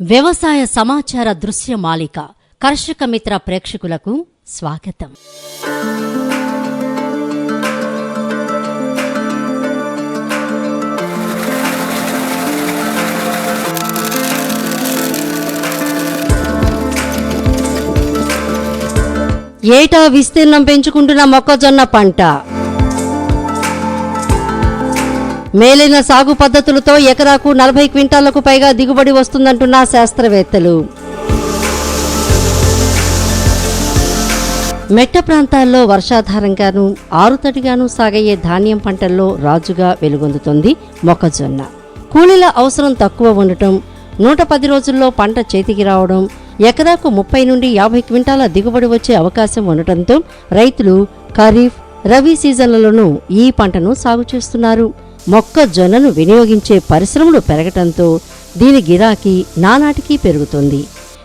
వ్యవసాయ సమాచార దృశ్య మాలిక కర్షక మిత్ర ప్రేక్షకులకు స్వాగతం. ఏటా విస్తీర్ణం పెంచుకుంటున్న మొక్కజొన్న పంట. మేలైన సాగు పద్ధతులతో ఎకరాకు నలభై క్వింటాలకు పైగా దిగుబడి వస్తుందంటున్న శాస్త్రవేత్తలు. మెట్ట ప్రాంతాల్లో వర్షాధారంగాను ఆరుతడిగాను సాగయ్యే ధాన్యం పంటల్లో రాజుగా వెలుగొందుతుంది మొక్కజొన్న. కూలీల అవసరం తక్కువ ఉండటం నూట పది రోజుల్లో పంట చేతికి రావడం ఎకరాకు ముప్పై నుండి యాభై క్వింటాల దిగుబడి వచ్చే అవకాశం ఉండటంతో రైతులు ఖరీఫ్ రబీ సీజన్లలోనూ ఈ పంటను సాగు చేస్తున్నారు. మొక్కజొన్నను వినియోగించే పరిశ్రమలు పెరగటంతో దీని గిరాకీ నానాటికి పెరుగుతుంది.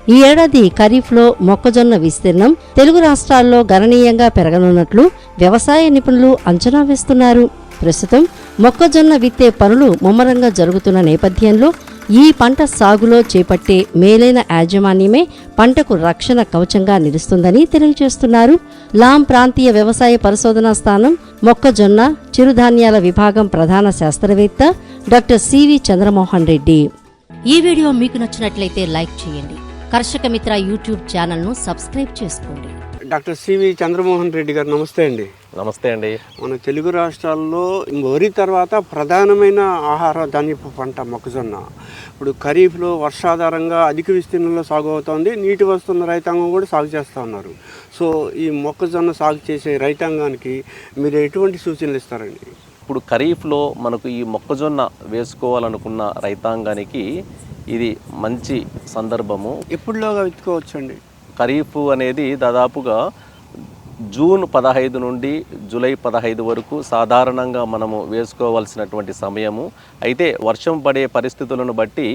ఈ ఏడాది ఖరీఫ్లో మొక్కజొన్న విస్తీర్ణం తెలుగు రాష్ట్రాల్లో గణనీయంగా పెరగనున్నట్లు వ్యవసాయ నిపుణులు అంచనా వేస్తున్నారు. ప్రస్తుతం మొక్కజొన్న విత్తే పనులు ముమ్మరంగా జరుగుతున్న నేపథ్యంలో ఈ పంట సాగులో చేపట్టే మేలైన యాజమాన్యమే పంటకు రక్షణ కవచంగా నిలుస్తుందని తెలియజేస్తున్నారు. లాం ప్రాంతీయ వ్యవసాయ పరిశోధనా స్థానం మొక్కజొన్న చిరుధాన్యాల విభాగం ప్రధాన శాస్త్రవేత్త డాక్టర్ సివి చంద్రమోహన్ రెడ్డి. ఈ వీడియో మీకు నచ్చినట్లయితే లైక్ చేయండి. కర్షక మిత్ర యూట్యూబ్ ఛానల్ను సబ్స్క్రైబ్ చేసుకోండి. డాక్టర్ సివి చంద్రమోహన్ రెడ్డి గారు నమస్తే అండి. నమస్తే అండి. మన తెలుగు రాష్ట్రాల్లో వరి తర్వాత ప్రధానమైన ఆహార ధాన్యపు పంట మొక్కజొన్న. ఇప్పుడు ఖరీఫ్లో వర్షాధారంగా అధిక విస్తీర్ణంలో సాగు అవుతోంది. నీటి వస్తున్న రైతాంగం కూడా సాగు చేస్తూ ఉన్నారు. సో ఈ మొక్కజొన్న సాగు చేసే రైతాంగానికి మీరు ఎటువంటి సూచనలు ఇస్తారండి? ఇప్పుడు ఖరీఫ్లో మనకు ఈ మొక్కజొన్న వేసుకోవాలనుకున్న రైతాంగానికి ఇది మంచి సందర్భము. ఎప్పుడులోగా విత్తుకోవచ్చండి? ఖరీఫ్ అనేది దాదాపుగా జూన్ పదహైదు నుండి జూలై పదహైదు వరకు సాధారణంగా మనము వేసుకోవాల్సినటువంటి సమయము. అయితే వర్షం పడే పరిస్థితులను బట్టి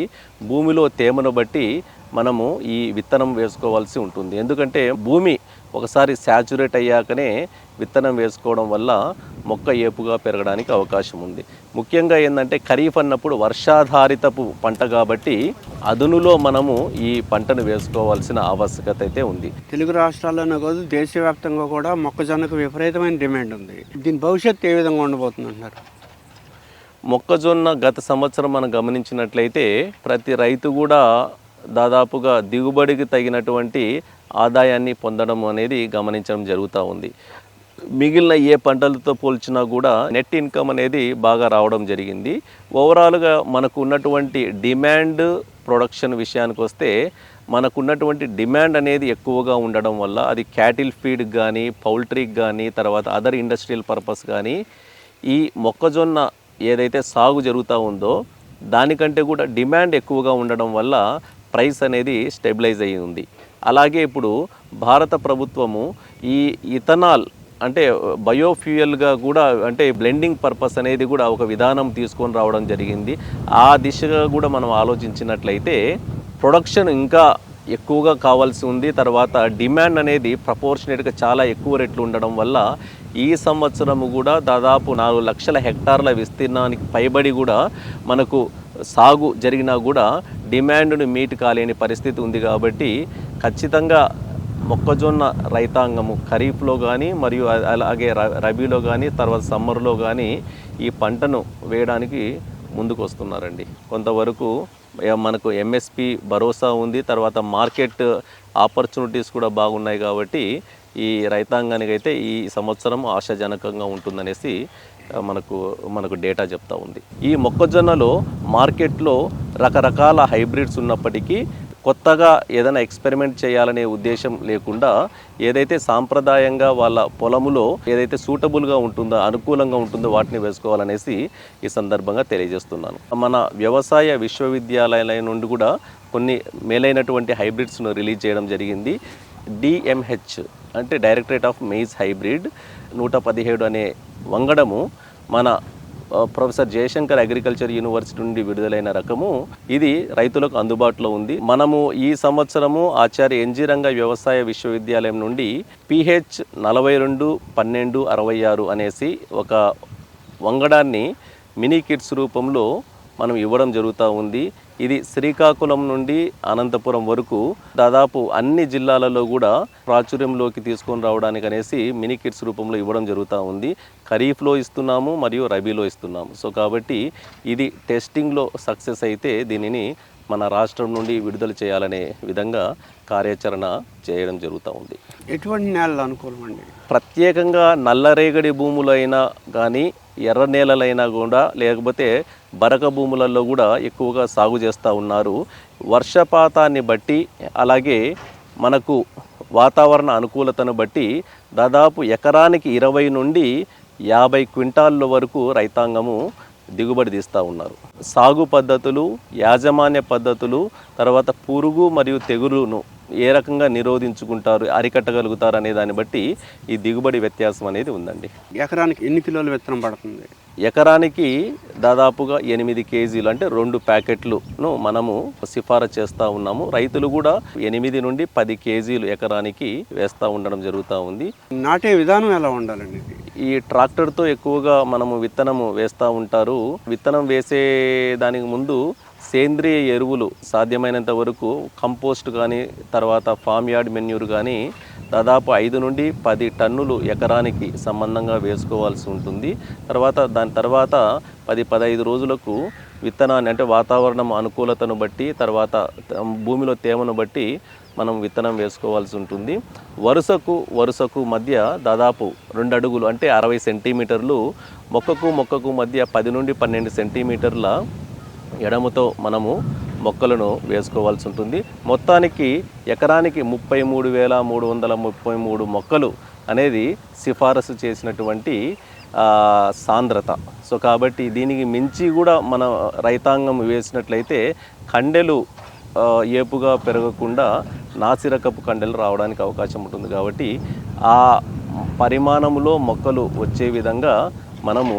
భూమిలో తేమను బట్టి మనము ఈ విత్తనం వేసుకోవాల్సి ఉంటుంది. ఎందుకంటే భూమి ఒకసారి శాచురేట్ అయ్యాకనే విత్తనం వేసుకోవడం వల్ల మొక్క ఏపుగా పెరగడానికి అవకాశం ఉంది. ముఖ్యంగా ఏంటంటే ఖరీఫ్ అన్నప్పుడు వర్షాధారితపు పంట కాబట్టి అదునులో మనము ఈ పంటను వేసుకోవాల్సిన ఆవశ్యకత అయితే ఉంది. తెలుగు రాష్ట్రాల్లోనే కాదు దేశవ్యాప్తంగా కూడా మొక్కజొన్నకు విపరీతమైన డిమాండ్ ఉంది. దీని భవిష్యత్తు ఏ విధంగా ఉండబోతుంది అంటున్నారు మొక్కజొన్న గత సంవత్సరం మనం గమనించినట్లయితే ప్రతి రైతు కూడా దాదాపుగా దిగుబడికి తగినటువంటి ఆదాయాన్ని పొందడం అనేది గమనించడం జరుగుతూ ఉంది. మిగిలిన ఏ పంటలతో పోల్చినా కూడా నెట్ ఇన్కమ్ అనేది బాగా రావడం జరిగింది. ఓవరాల్గా మనకు ఉన్నటువంటి డిమాండ్ ప్రొడక్షన్ విషయానికి వస్తే మనకున్నటువంటి డిమాండ్ అనేది ఎక్కువగా ఉండడం వల్ల అది క్యాటిల్ ఫీడ్ కానీ పౌల్ట్రీకి కానీ తర్వాత అదర్ ఇండస్ట్రియల్ పర్పస్ కానీ ఈ మొక్కజొన్న ఏదైతే సాగు జరుగుతూ ఉందో దానికంటే కూడా డిమాండ్ ఎక్కువగా ఉండడం వల్ల ప్రైస్ అనేది స్టెబిలైజ్ అయ్యి ఉంది. అలాగే ఇప్పుడు భారత ప్రభుత్వము ఈ ఇథనాల్ అంటే బయోఫ్యూయల్గా కూడా అంటే బ్లెండింగ్ పర్పస్ అనేది కూడా ఒక విధానం తీసుకొని రావడం జరిగింది. ఆ దిశగా కూడా మనం ఆలోచించినట్లయితే ప్రొడక్షన్ ఇంకా ఎక్కువగా కావాల్సి ఉంది. తర్వాత డిమాండ్ అనేది ప్రపోర్షనేట్గా చాలా ఎక్కువ రేట్లు ఉండడం వల్ల ఈ సంవత్సరము కూడా దాదాపు నాలుగు లక్షల హెక్టార్ల విస్తీర్ణానికి పైబడి కూడా మనకు సాగు జరిగినా కూడా డిమాండ్ను మీట్ కాలేని పరిస్థితి ఉంది కాబట్టి ఖచ్చితంగా మొక్కజొన్న రైతాంగము ఖరీఫ్లో కానీ మరియు అలాగే రబీలో కానీ తర్వాత సమ్మర్లో కానీ ఈ పంటను వేయడానికి ముందుకు వస్తున్నారండి కొంతవరకు మనకు ఎంఎస్పి భరోసా ఉంది తర్వాత మార్కెట్ ఆపర్చునిటీస్ కూడా బాగున్నాయి కాబట్టి ఈ రైతాంగానికి అయితే ఈ సంవత్సరం ఆశాజనకంగా ఉంటుందనేసి మనకు మనకు డేటా చెప్తా ఉంది. ఈ మొక్కజొన్నలో మార్కెట్లో రకరకాల హైబ్రిడ్స్ ఉన్నప్పటికీ కొత్తగా ఏదైనా ఎక్స్పెరిమెంట్ చేయాలనే ఉద్దేశం లేకుండా ఏదైతే సాంప్రదాయంగా వాళ్ళ పొలములో ఏదైతే సూటబుల్గా ఉంటుందో అనుకూలంగా ఉంటుందో వాటిని వేసుకోవాలనేసి ఈ సందర్భంగా తెలియజేస్తున్నాను. మన వ్యవసాయ విశ్వవిద్యాలయాల నుండి కూడా కొన్ని మేలైనటువంటి హైబ్రిడ్స్ను రిలీజ్ చేయడం జరిగింది. డిఎంహెచ్ అంటే డైరెక్టరేట్ ఆఫ్ మెయిజ్ హైబ్రిడ్ నూట పదిహేడు అనే వంగడము మన ప్రొఫెసర్ జయశంకర్ అగ్రికల్చర్ యూనివర్సిటీ నుండి విడుదలైన రకము. ఇది రైతులకు అందుబాటులో ఉంది. మనము ఈ సంవత్సరము ఆచార్య ఎన్జి రంగ వ్యవసాయ విశ్వవిద్యాలయం నుండి పిహెచ్ నలభై రెండు పన్నెండు అరవై ఆరు అనేసి ఒక వంగడాన్ని మినీ కిట్స్ రూపంలో మనం ఇవ్వడం జరుగుతూ ఉంది. ఇది శ్రీకాకుళం నుండి అనంతపురం వరకు దాదాపు అన్ని జిల్లాలలో కూడా ప్రాచుర్యంలోకి తీసుకొని రావడానికి అనేసి మినీ కిట్స్ రూపంలో ఇవ్వడం జరుగుతూ ఉంది. ఖరీఫ్లో ఇస్తున్నాము మరియు రబీలో ఇస్తున్నాము. సో కాబట్టి ఇది టెస్టింగ్లో సక్సెస్ అయితే దీనిని మన రాష్ట్రం నుండి విడుదల చేయాలనే విధంగా కార్యాచరణ చేయడం జరుగుతూ ఉంది. ఎటువంటి నేలలు అనుకూలం అండి? ప్రత్యేకంగా నల్లరేగడి భూములైనా కానీ ఎర్ర నేలలైనా కూడా లేకపోతే బరక భూములలో కూడా ఎక్కువగా సాగు చేస్తూ ఉన్నారు. వర్షపాతాన్ని బట్టి అలాగే మనకు వాతావరణ అనుకూలతను బట్టి దాదాపు ఎకరానికి ఇరవై నుండి యాభై క్వింటాళ్ళ వరకు రైతాంగము దిగుబడి తీస్తూ ఉన్నారు. సాగు పద్ధతులు యాజమాన్య పద్ధతులు తర్వాత పురుగు మరియు తెగులును ఏ రకంగా నిరోధించుకుంటారు అరికట్టగలుగుతారు అనే దాన్ని బట్టి ఈ దిగుబడి వ్యత్యాసం అనేది ఉందండి. ఎకరానికి ఎన్ని కిలోల విత్తనం పడుతుంది? ఎకరానికి దాదాపుగా ఎనిమిది కేజీలు అంటే రెండు ప్యాకెట్లును మనము సిఫారసు చేస్తూ ఉన్నాము. రైతులు కూడా ఎనిమిది నుండి పది కేజీలు ఎకరానికి వేస్తూ ఉండడం జరుగుతూ ఉంది. నాటే విధానం ఎలా ఉండాలండి ఈ ట్రాక్టర్తో ఎక్కువగా మనము విత్తనము వేస్తూ ఉంటారు. విత్తనం వేసే దానికి ముందు సేంద్రియ ఎరువులు సాధ్యమైనంత వరకు కంపోస్ట్ కానీ తర్వాత ఫామ్ యార్డ్ మెన్యూర్ కానీ దాదాపు ఐదు నుండి పది టన్నులు ఎకరానికి సంబంధంగా వేసుకోవాల్సి ఉంటుంది. తర్వాత దాని తర్వాత పది పదహైదు రోజులకు విత్తనాన్ని అంటే వాతావరణం అనుకూలతను బట్టి తర్వాత భూమిలో తేమను బట్టి మనం విత్తనం వేసుకోవాల్సి ఉంటుంది. వరుసకు వరుసకు మధ్య దాదాపు రెండు అడుగులు అంటే అరవై సెంటీమీటర్లు మొక్కకు మొక్కకు మధ్య పది నుండి పన్నెండు సెంటీమీటర్ల ఎడమతో మనము మొక్కలను వేసుకోవాల్సి ఉంటుంది. మొత్తానికి ఎకరానికి ముప్పై మూడు వేల మూడు వందల ముప్పై మూడు మొక్కలు అనేది సిఫారసు చేసినటువంటి సాంద్రత. సో కాబట్టి దీనికి మించి కూడా మన రైతాంగం వేసినట్లయితే కండెలు ఏపుగా పెరగకుండా నాసిరకపు కండెలు రావడానికి అవకాశం ఉంటుంది. కాబట్టి ఆ పరిమాణంలో మొక్కలు వచ్చే విధంగా మనము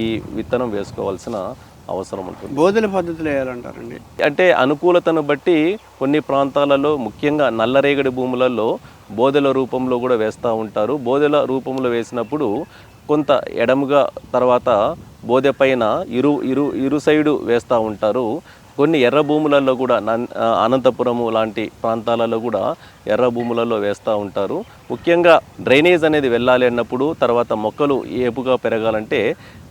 ఈ విత్తనం వేసుకోవాల్సిన అవసరం ఉంటుంది. బోధల పద్ధతులు వేయాలంటారండి? అంటే అనుకూలతను బట్టి కొన్ని ప్రాంతాలలో ముఖ్యంగా నల్లరేగడి భూములలో బోదెల రూపంలో కూడా వేస్తూ ఉంటారు. బోదెల రూపంలో వేసినప్పుడు కొంత ఎడముగా తర్వాత బోదె పైన ఇరు ఇరు ఇరు సైడు వేస్తూ ఉంటారు. కొన్ని ఎర్ర భూములలో కూడా అనంతపురము లాంటి ప్రాంతాలలో కూడా ఎర్ర భూములలో వేస్తూ ఉంటారు. ముఖ్యంగా డ్రైనేజ్ అనేది వెళ్ళాలి అన్నప్పుడు తర్వాత మొక్కలు ఏపుగా పెరగాలంటే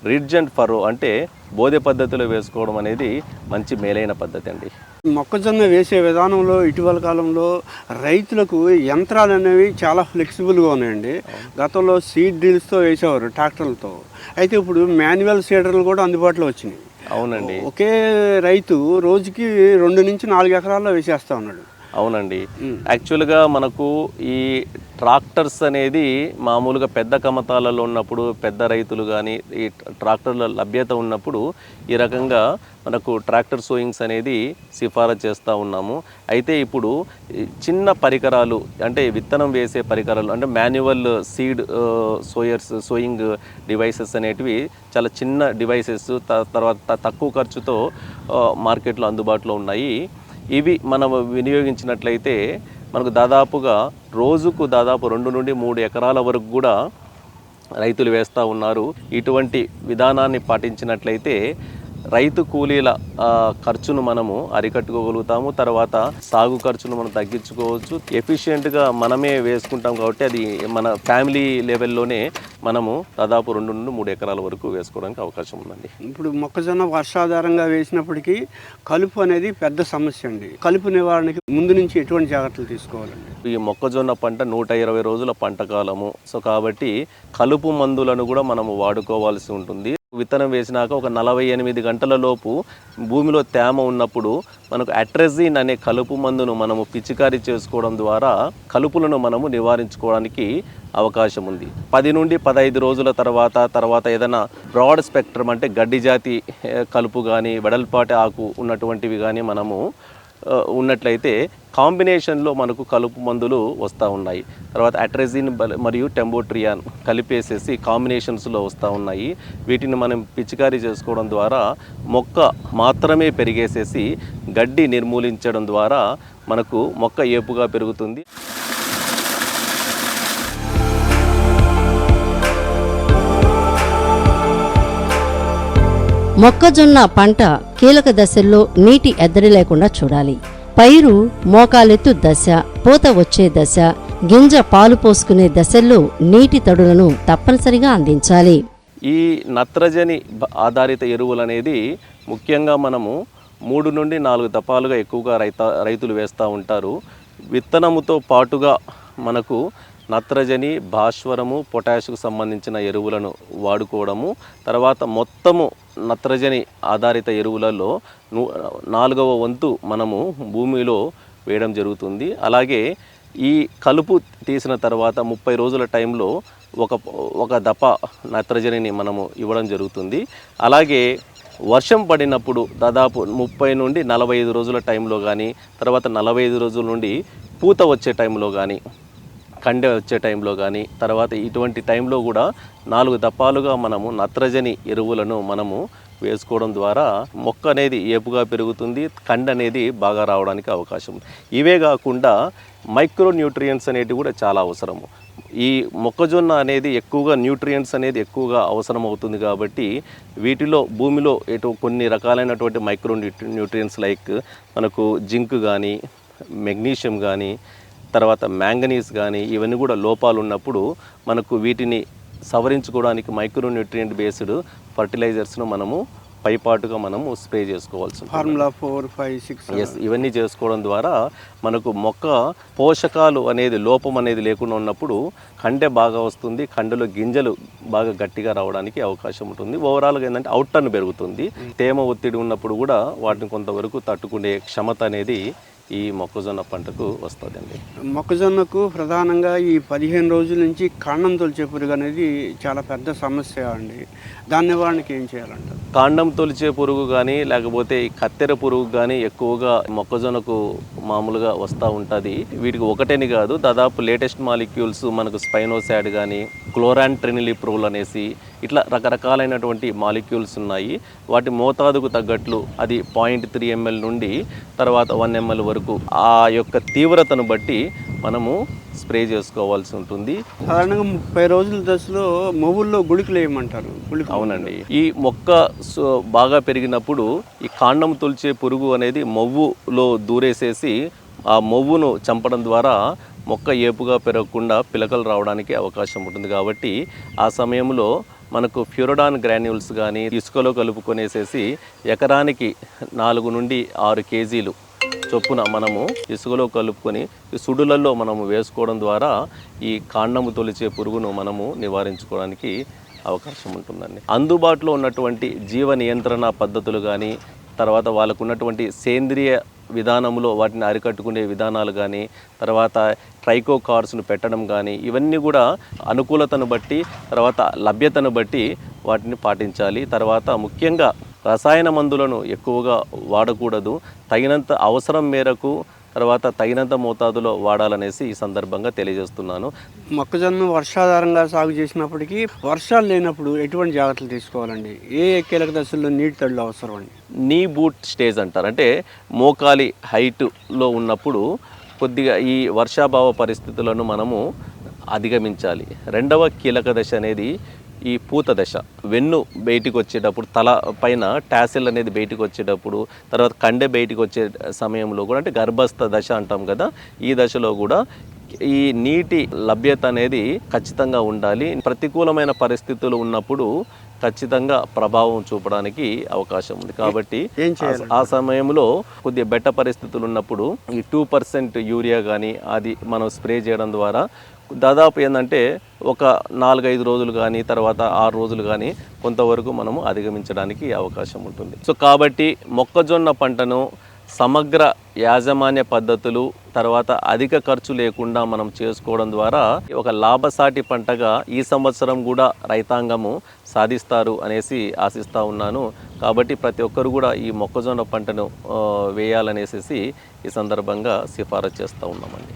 రిడ్జ్ అండ్ ఫరో అంటే బోధె పద్ధతిలో వేసుకోవడం అనేది మంచి మేలైన పద్ధతి అండి. మొక్కజొన్న వేసే విధానంలో ఇటీవల కాలంలో రైతులకు యంత్రాలు అనేవి చాలా ఫ్లెక్సిబుల్గా ఉన్నాయండి. గతంలో సీడ్ డ్రిల్స్తో వేసేవారు ట్రాక్టర్లతో. అయితే ఇప్పుడు మాన్యువల్ సీడర్లు కూడా అందుబాటులో వచ్చినాయి. అవునండి. ఒకే రైతు రోజుకి రెండు నుంచి నాలుగు ఎకరాల్లో వేసేస్తా ఉన్నాడు. అవునండి. యాక్చువల్గా మనకు ఈ ట్రాక్టర్స్ అనేది మామూలుగా పెద్ద కమతాలలో ఉన్నప్పుడు పెద్ద రైతులు కానీ ఈ ట్రాక్టర్ల లభ్యత ఉన్నప్పుడు ఈ రకంగా మనకు ట్రాక్టర్ సోయింగ్స్ అనేది సిఫారసు చేస్తూ ఉన్నాము. అయితే ఇప్పుడు చిన్న పరికరాలు అంటే విత్తనం వేసే పరికరాలు అంటే manual seed sowers sowing devices అనేటివి చాలా చిన్న డివైసెస్ తర్వాత తక్కువ ఖర్చుతో మార్కెట్లో అందుబాటులో ఉన్నాయి. ఇవి మనం వినియోగించినట్లయితే మనకు దాదాపుగా రోజుకు దాదాపు రెండు నుండి మూడు ఎకరాల వరకు కూడా రైతులు వేస్తూ ఉన్నారు. ఇటువంటి విధానాన్ని పాటించినట్లయితే రైతు కూలీల ఖర్చును మనము అరికట్టుకోగలుగుతాము. తర్వాత సాగు ఖర్చును మనం తగ్గించుకోవచ్చు. ఎఫిషియెంట్గా మనమే వేసుకుంటాం కాబట్టి అది మన ఫ్యామిలీ లెవెల్లోనే మనము దాదాపు రెండు నుండి మూడు ఎకరాల వరకు వేసుకోవడానికి అవకాశం ఉందండి. ఇప్పుడు మొక్కజొన్న వర్షాధారంగా వేసినప్పటికీ కలుపు అనేది పెద్ద సమస్య అండి. కలుపు నివారణకి ముందు నుంచి ఎటువంటి జాగ్రత్తలు తీసుకోవాలండి? ఈ మొక్కజొన్న పంట నూట ఇరవై రోజుల పంట కాలము. సో కాబట్టి కలుపు మందులను కూడా మనము వాడుకోవాల్సి ఉంటుంది. విత్తనం వేసినాక ఒక నలభై ఎనిమిది గంటల లోపు భూమిలో తేమ ఉన్నప్పుడు మనకు అట్రెజిన్ అనే కలుపు మందును మనము పిచికారీ చేసుకోవడం ద్వారా కలుపులను మనము నివారించుకోవడానికి అవకాశం ఉంది. పది నుండి పదహైదు రోజుల తర్వాత తర్వాత ఏదైనా బ్రాడ్ స్పెక్ట్రమ్ అంటే గడ్డి జాతి కలుపు కానీ వెడల్పాటి ఆకు ఉన్నటువంటివి కానీ మనము ఉన్నట్లయితే కాంబినేషన్లో మనకు కలుపు మందులు వస్తూ ఉన్నాయి. తర్వాత అట్రెజిన్ మరియు టెంబోట్రియాన్ కలిపేసేసి కాంబినేషన్స్లో వస్తూ ఉన్నాయి. వీటిని మనం పిచికారీ చేసుకోవడం ద్వారా మొక్క మాత్రమే పెరిగేసేసి గడ్డి నిర్మూలించడం ద్వారా మనకు మొక్క ఏపుగా పెరుగుతుంది. మొక్కజొన్న పంట కీలక దశల్లో నీటి ఎద్దడి లేకుండా చూడాలి. పైరు మోకాలెత్తు దశ పూత వచ్చే దశ గింజ పాలు పోసుకునే దశల్లో నీటి తడులను తప్పనిసరిగా అందించాలి. ఈ నత్రజని ఆధారిత ఎరువులు అనేది ముఖ్యంగా మనము మూడు నుండి నాలుగు దపాలుగా ఎక్కువగా రైత రైతులు వేస్తూ ఉంటారు. విత్తనముతో పాటుగా మనకు నత్రజని భాస్వరము పొటాషుకు సంబంధించిన ఎరువులను వాడుకోవడము తర్వాత మొత్తము నత్రజని ఆధారిత ఎరువులలో నాలుగవ వంతు మనము భూమిలో వేయడం జరుగుతుంది. అలాగే ఈ కలుపు తీసిన తర్వాత ముప్పై రోజుల టైంలో ఒక ఒక దప నత్రజనిని మనము ఇవ్వడం జరుగుతుంది. అలాగే వర్షం పడినప్పుడు దాదాపు ముప్పై నుండి నలభై ఐదు రోజుల టైంలో కానీ తర్వాత నలభై ఐదు రోజుల నుండి పూత వచ్చే టైంలో కానీ కండె వచ్చే టైంలో కానీ తర్వాత ఇటువంటి టైంలో కూడా నాలుగు దప్పాలుగా మనము నత్రజని ఎరువులను మనము వేసుకోవడం ద్వారా మొక్క అనేది ఏపుగా పెరుగుతుంది కండ అనేది బాగా రావడానికి అవకాశం ఇవే కాకుండా మైక్రో న్యూట్రియంట్స్ అనేటివి కూడా చాలా అవసరము ఈ మొక్కజొన్న అనేది ఎక్కువగా న్యూట్రియంట్స్ అనేది ఎక్కువగా అవసరం అవుతుంది కాబట్టి వీటిలో భూమిలో ఎటు కొన్ని రకాలైనటువంటి మైక్రో న్యూట్రియంట్స్ లైక్ మనకు జింక్ కానీ మెగ్నీషియం కానీ తర్వాత మ్యాంగనీస్ కానీ ఇవన్నీ కూడా లోపాలు ఉన్నప్పుడు మనకు వీటిని సవరించుకోవడానికి మైక్రో న్యూట్రియంట్ బేస్డ్ ఫర్టిలైజర్స్ను మనము పైపాటుగా మనము స్ప్రే చేసుకోవాల్సి formula four five six S ఇవన్నీ చేసుకోవడం ద్వారా మనకు మొక్క పోషకాలు అనేది లోపం అనేది లేకుండా ఉన్నప్పుడు కండె బాగా వస్తుంది కండెలో గింజలు బాగా గట్టిగా రావడానికి అవకాశం ఉంటుంది. ఓవరాల్గా ఏంటంటే అవుట్టర్న్ పెరుగుతుంది. తేమ ఒత్తిడి ఉన్నప్పుడు కూడా వాటిని కొంతవరకు తట్టుకునే క్షమత అనేది ఈ మొక్కజొన్న పంటకు వస్తుందండి. మొక్కజొన్నకు ప్రధానంగా ఈ పదిహేను రోజుల నుంచి కాండం తొలిచే పురుగు అనేది చాలా పెద్ద సమస్య అండి. దాని నివారణకి ఏం చేయాలంటారు కాండం తొలిచే పురుగు కానీ లేకపోతే ఈ కత్తెర పురుగు కానీ ఎక్కువగా మొక్కజొన్నకు మామూలుగా వస్తూ ఉంటుంది. వీటికి ఒకటేని కాదు దాదాపు లేటెస్ట్ మాలిక్యూల్స్ మనకు స్పైనోసాడ్ కానీ క్లోరాన్ ట్రినిలిప్రోల్ అనేసి ఇట్లా రకరకాలైనటువంటి మాలిక్యూల్స్ ఉన్నాయి. వాటి మోతాదుకు తగ్గట్లు అది పాయింట్ త్రీ ఎంఎల్ నుండి తర్వాత వన్ ఎంఎల్ వరకు ఆ యొక్క తీవ్రతను బట్టి మనము స్ప్రే చేసుకోవాల్సి ఉంటుంది. సాధారణంగా ముప్పై రోజుల దశలో మొవ్వుల్లో గుళికలు వేయమంటారు. అవునండి. ఈ మొక్క సో- బాగా పెరిగినప్పుడు ఈ కాండం తొలిచే పురుగు అనేది మొవ్వులో దూరేసేసి ఆ మొవ్వును చంపడం ద్వారా మొక్క ఏపుగా పెరగకుండా పిలకలు రావడానికి అవకాశం ఉంటుంది. కాబట్టి ఆ సమయంలో మనకు ఫ్యూరోడాన్ గ్రాన్యూల్స్ కానీ ఇసుకలో కలుపుకొనేసేసి ఎకరానికి నాలుగు నుండి ఆరు కేజీలు చొప్పున మనము ఇసుకలో కలుపుకొని సుడులలో మనము వేసుకోవడం ద్వారా ఈ కాండము తొలిచే పురుగును మనము నివారించుకోవడానికి అవకాశం ఉంటుందండి. అందుబాటులో ఉన్నటువంటి జీవ నియంత్రణ పద్ధతులు కానీ తర్వాత వాళ్ళకు ఉన్నటువంటి సేంద్రియ విధానంలో వాటిని అరికట్టుకునే విధానాలు కానీ తర్వాత ట్రైకో కార్స్ను పెట్టడం కానీ ఇవన్నీ కూడా అనుకూలతను బట్టి తర్వాత లభ్యతను బట్టి వాటిని పాటించాలి. తర్వాత ముఖ్యంగా రసాయన మందులను ఎక్కువగా వాడకూడదు. తగినంత అవసరం మేరకు తర్వాత తగినంత మోతాదులో వాడాలనేసి ఈ సందర్భంగా తెలియజేస్తున్నాను. మొక్కజొన్న వర్షాధారంగా సాగు చేసినప్పటికీ వర్షాలు లేనప్పుడు ఎటువంటి జాగ్రత్తలు తీసుకోవాలండి? ఏ కీలక దశల్లో నీటి తడులు అవసరం అండి? నీ బూట్ స్టేజ్ అంటారు. అంటే మోకాలి హైట్లో ఉన్నప్పుడు కొద్దిగా ఈ వర్షాభావ పరిస్థితులను మనము అధిగమించాలి. రెండవ కీలక దశ అనేది ఈ పూత దశ. వెన్ను బయటికి వచ్చేటప్పుడు తల పైన టాసిల్ అనేది బయటికి వచ్చేటప్పుడు తర్వాత కండె బయటికి వచ్చే సమయంలో కూడా అంటే గర్భస్థ దశ అంటాం కదా ఈ దశలో కూడా ఈ నీటి లభ్యత అనేది ఖచ్చితంగా ఉండాలి. ప్రతికూలమైన పరిస్థితులు ఉన్నప్పుడు ఖచ్చితంగా ప్రభావం చూపడానికి అవకాశం ఉంది. కాబట్టి ఏం ఆ- చేయాలి? ఆ సమయంలో కొద్దిగా బెట్ట పరిస్థితులు ఉన్నప్పుడు ఈ టూ పర్సెంట్ యూరియా కానీ అది మనం స్ప్రే చేయడం ద్వారా దాదాపు ఏంటంటే ఒక నాలుగైదు రోజులు కానీ తర్వాత ఆరు రోజులు కానీ కొంతవరకు మనము అధిగమించడానికి అవకాశం ఉంటుంది. సో కాబట్టి మొక్కజొన్న పంటను సమగ్ర యాజమాన్య పద్ధతులు తర్వాత అధిక ఖర్చు లేకుండా మనం చేసుకోవడం ద్వారా ఒక లాభసాటి పంటగా ఈ సంవత్సరం కూడా రైతాంగము సాధిస్తారు అనేసి ఆశిస్తూ ఉన్నాను. కాబట్టి ప్రతి ఒక్కరు కూడా ఈ మొక్కజొన్న పంటను వేయాలనేసి ఈ సందర్భంగా సిఫారసు చేస్తూ ఉన్నామండి.